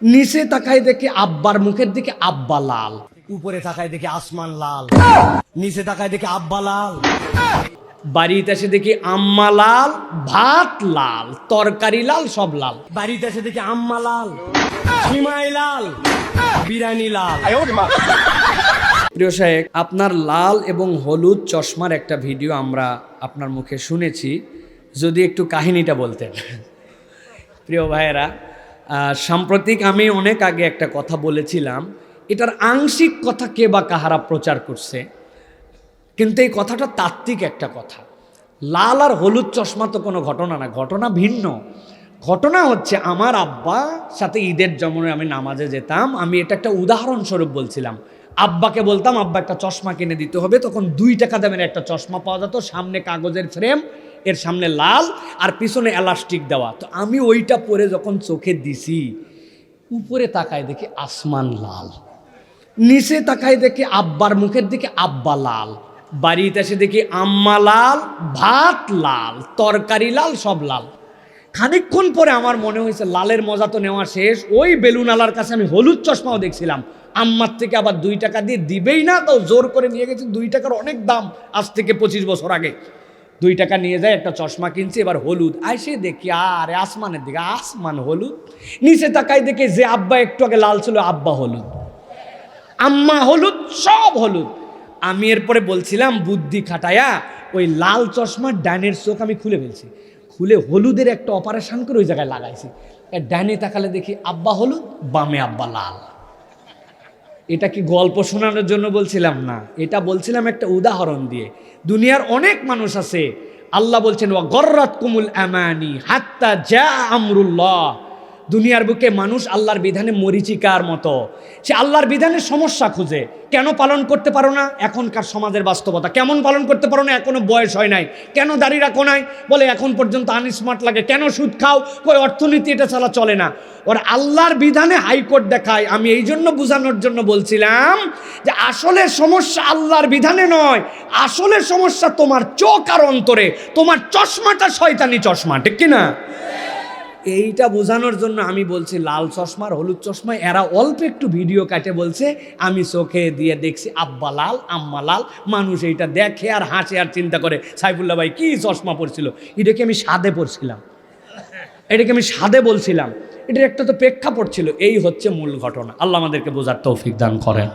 নিচে তাকায় দেখে আব্বার মুখের দিকে আব্বা লাল। উপরে তাকায় দেখে আসমান লাল। নিচে তাকায় দেখে আব্বা লাল। বাড়িতে এসে দেখি আম্মা লাল ভাত লাল তরকারি লাল সব লাল। বাড়িতে এসে দেখি আম্মা লাল সিমাই লাল বিরিয়ানি লাল। প্রিয় সাহেব আপনার লাল এবং হলুদ চশমার একটা ভিডিও আমরা আপনার মুখে শুনেছি। যদি একটু কাহিনীটা বলতেন। প্রিয় ভাইয়েরা সাম্প্রতিক আমি অনেক আগে একটা কথা বলেছিলাম, এটার আংশিক কথা কে বা কাহারা প্রচার করছে, কিন্তু এই কথাটা তাত্ত্বিক একটা কথা। লাল আর হলুদ চশমা তো কোনো ঘটনা না, ঘটনা ভিন্ন। ঘটনা হচ্ছে আমার আব্বা সাথে ঈদের জমনে আমি নামাজে যেতাম, আমি এটা একটা উদাহরণস্বরূপ বলছিলাম। আব্বাকে বলতাম, আব্বা, একটা চশমা কিনে দিতে হবে। তখন দুই টাকা দামের একটা চশমা পাওয়া যেত, সামনে কাগজের ফ্রেম এর সামনে লাল আর পিছনে এলাস্টিক দেওয়া। তো আমি ওইটা পরে যখন চোখে দিছি, উপরে তাকায় দেখি আসমান লাল। নিচে তাকায় দেখি আব্বার, মুখের দিকে আব্বা লাল। বাড়িতে এসে দেখি আম্মা লাল, ভাত লাল, তরকারি লাল, সব লাল। খানিকক্ষণ পরে আমার মনে হয়েছে লালের মজা তো নেওয়া শেষ। ওই বেলুন আলার কাছে আমি হলুদ চশমাও দেখছিলাম। আম্মার থেকে আবার দুই টাকা দিয়ে দিবেই না তো জোর করে নিয়ে গেছি। দুই টাকার অনেক দাম আজ থেকে পঁচিশ বছর আগে। দুই টাকা নিয়ে যায়, একটা চশমা কিনছি, এবার হলুদ। আইসে দেখি, আরে আসমানের দিকে, আসমান হলুদ। নিচে তাকাই দেখে যে আব্বা একটু আগে লাল ছিল, আব্বা হলুদ। আম্মা হলুদ, সব হলুদ। আমি এরপরে বলছিলাম, বুদ্ধি খাটায়া, ওই লাল চশমার ডানের চোখ আমি খুলে ফেলছি। খুলে হলুদের একটা অপারেশন করে ওই জায়গায় লাগাইছি। ডানে তাকালে দেখি আব্বা হলুদ, বামে আব্বা লাল। এটা কি গল্প শোনানোর জন্য বলছিলাম? না। এটা বলছিলাম একটা উদাহরণ দিয়ে। দুনিয়ার অনেক মানুষ আছে, আল্লাহ বলছেন, ওয়া গর্রাত কুমুল আমানি হাত্তা যা আমরুল্লাহ। দুনিয়ার বুকে মানুষ আল্লাহর বিধানে মরিচিকার মতো। সে আল্লাহর বিধানের সমস্যা খুঁজে। কেন পালন করতে পারো না? এখনকার সমাজের বাস্তবতা। কেমন পালন করতে পারো না? এখনও বয়স হয় নাই। কেন দাড়ি রাখো নাই? বলে, এখন পর্যন্ত আনস্মার্ট লাগে। কেন সুদ খাও? কই, অর্থনীতি এটা ছাড়া চলে না। ওর আল্লাহর বিধানে হাইকোর্ট দেখায়। আমি এই জন্য বোঝানোর জন্য বলছিলাম যে, আসলে সমস্যা আল্লাহর বিধানে নয়। আসলে সমস্যা তোমার চোখ আর অন্তরে। তোমার চশমাটা শয়তানি চশমা, ঠিক কিনা? এইটা বোঝানোর জন্য আমি বলছি, লাল চশমার, হলুদ চশমা এরা অল্প একটু ভিডিও কাটে বলছে, আমি চোখে দিয়ে দেখছি, আব্বা লাল, আম্মা লাল, মানুষ এইটা দেখে আর হাসে আর চিন্তা করে, সাইফুল্লাহ ভাই কি চশমা পড়ছিল এটাকে আমি সাদে পড়ছিলাম এটাকে আমি সাদে বলছিলাম? এটার একটা তো প্রেক্ষাপট ছিল, এই হচ্ছে মূল ঘটনা। আল্লাহ আমাদেরকে বোঝার তৌফিক দান করেন।